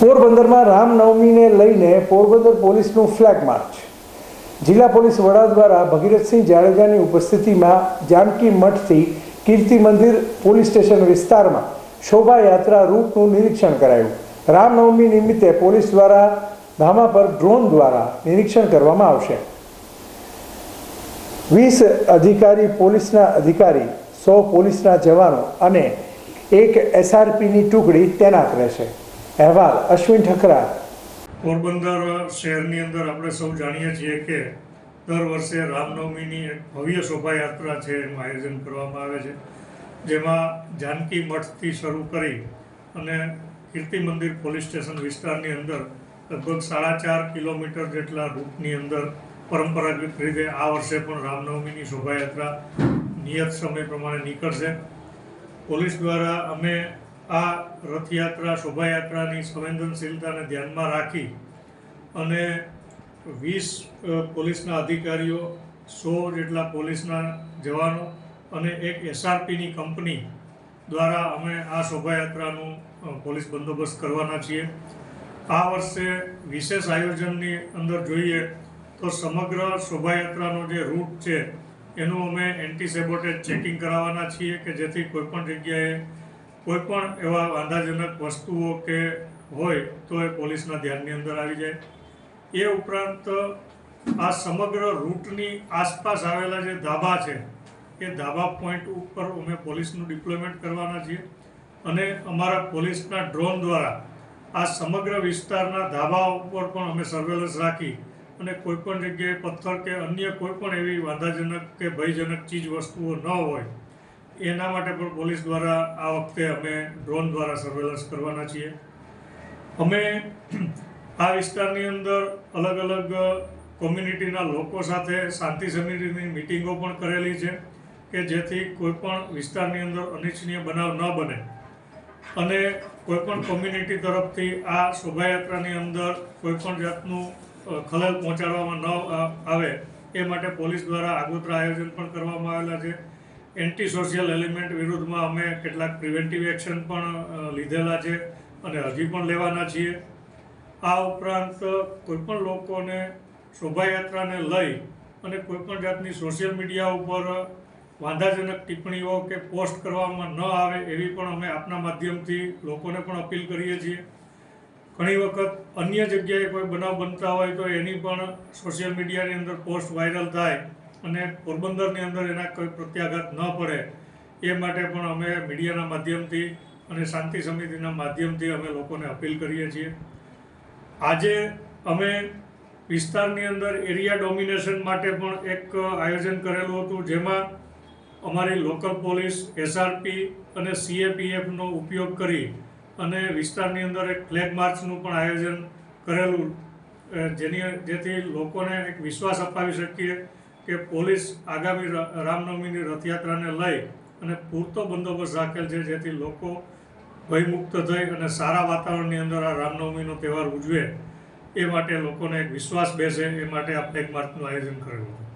પોરબંદરમાં રામનવમીને લઈને પોરબંદર પોલીસનું ફ્લેગ માર્ચ. જિલ્લા પોલીસ વડા દ્વારા ભગીરથસિંહ જાડેજાની ઉપસ્થિતિમાં જાનકી મઠથી કીર્તિ મંદિર પોલીસ સ્ટેશન વિસ્તારમાં શોભાયાત્રા રૂટનું નિરીક્ષણ કરાયું. રામનવમી નિમિત્તે પોલીસ દ્વારા ધામા પર ડ્રોન દ્વારા નિરીક્ષણ કરવામાં આવશે. વીસ અધિકારી પોલીસના અધિકારી, સો પોલીસના જવાનો અને એક એસઆરપીની ટુકડી તૈનાત રહેશે. અહેવાલ, અશ્વિન ઠકરા પોરબંદર શહેરની અંદર આપણે સૌ જાણીએ છીએ કે દર વર્ષે રામનવમીની એક ભવ્ય શોભાયાત્રા છે, એનું આયોજન કરવામાં આવે છે. જેમાં જાનકી મઠથી શરૂ કરી અને કીર્તિ મંદિર પોલીસ સ્ટેશન વિસ્તારની અંદર લગભગ સાડા ચાર કિલોમીટર જેટલા રૂટની અંદર પરંપરાગત રીતે આ વર્ષે પણ રામનવમીની શોભાયાત્રા નિયત સમય પ્રમાણે નીકળશે. પોલીસ દ્વારા અમે આ રથયાત્રા, શોભાયાત્રાની સંવેદનશીલતાને ધ્યાનમાં રાખી અને વીસ પોલીસના અધિકારીઓ, સો જેટલા પોલીસના જવાનો અને એક એસઆરપીની કંપની દ્વારા અમે આ શોભાયાત્રાનું પોલીસ બંદોબસ્ત કરવાના છીએ. આ વર્ષે વિશેષ આયોજનની અંદર જોઈએ તો સમગ્ર શોભાયાત્રાનો જે રૂટ છે, એનું અમે એન્ટી સેબોટેજ ચેકિંગ કરાવવાના છીએ કે જેથી કોઈપણ જગ્યાએ કોઈ પણ એવા વાંધાજનક વસ્તુઓ કે હોય, તો એ પોલીસના ધ્યાનની અંદર આવી જાય. એ ઉપરાંત, આ સમગ્ર રૂટની આસપાસ આવેલા જે ધાબા છે, એ ધાબા પોઈન્ટ ઉપર અમે પોલીસનું ડિપ્લોયમેન્ટ કરવાના છીએ. અને અમારા પોલીસના ડ્રોન દ્વારા આ સમગ્ર વિસ્તારના ધાબા ઉપર પણ અમે સર્વેલન્સ રાખી અને કોઈ પણ જગ્યાએ પથ્થર કે અન્ય કોઈ પણ એવી વાંધાજનક કે ભયજનક ચીજ વસ્તુઓ ન હોય એના માટે પણ પોલીસ દ્વારા આ વખતે અમે ડ્રોન દ્વારા સર્વેલન્સ કરવાના છીએ. અમે આ વિસ્તારની અંદર અલગ અલગ કોમ્યુનિટીના લોકો સાથે શાંતિ સમિતિની મિટિંગો પણ કરેલી છે કે જેથી કોઈ પણ વિસ્તારની અંદર અનિચ્છનીય બનાવ ન બને. અને કોઈ પણ કોમ્યુનિટી તરફથી આ શોભાયાત્રાની અંદર કોઈ પણ જાતનું ખલેલ પહોંચાડવામાં ન આવે એ માટે પોલીસ દ્વારા આગોતરા આયોજન પણ કરવામાં આવેલા છે. એન્ટી સોશિયલ એલિમેન્ટ વિરુદ્ધમાં અમે કેટલાક પ્રિવેન્ટિવ એક્શન પણ લીધેલા છે અને હજી પણ લેવાના છીએ. આ ઉપરાંત, કોઈપણ લોકોને શોભાયાત્રાને લઈ અને કોઈપણ જાતની સોશિયલ મીડિયા ઉપર વાંધાજનક ટિપ્પણીઓ કે પોસ્ટ કરવામાં ન આવે એવી પણ અમે આપના માધ્યમથી લોકોને પણ અપીલ કરીએ છીએ. ઘણી વખત અન્ય જગ્યાએ કોઈ બનાવ બનતા હોય તો એની પણ સોશિયલ મીડિયાની અંદર પોસ્ટ વાયરલ થાય. અને પોરબંદરની અંદર એના કોઈ પ્રત્યાઘાત ન પડે, એ માટે પણ અમે મીડિયાના માધ્યમથી અને શાંતિ સમિતિના માધ્યમથી અમે લોકોને અપીલ કરીએ છીએ. આજે અમે વિસ્તારની અંદર એરિયા ડોમિનેશન માટે પણ એક આયોજન કરેલું હતું, જેમાં અમારી લોકલ પોલીસ એસઆરપી અને સીએપીએફનો ઉપયોગ કરી અને વિસ્તારની અંદર એક ફ્લેગ માર્ચનું પણ આયોજન કરેલું જેની, જેથી લોકોને એક વિશ્વાસ અપાવી શકીએ કે પોલીસ આગામી રામનવમીની રથયાત્રાને લઈ અને પૂરતો બંદોબસ્ત રાખેલ છે, જેથી લોકો ભયમુક્ત થઈ અને સારા વાતાવરણની અંદર આ રામનવમીનો તહેવાર ઉજવે, એ માટે લોકોને એક વિશ્વાસ બેસે, એ માટે આ ફ્લેગ માર્ચનું આયોજન કરેલું હતું.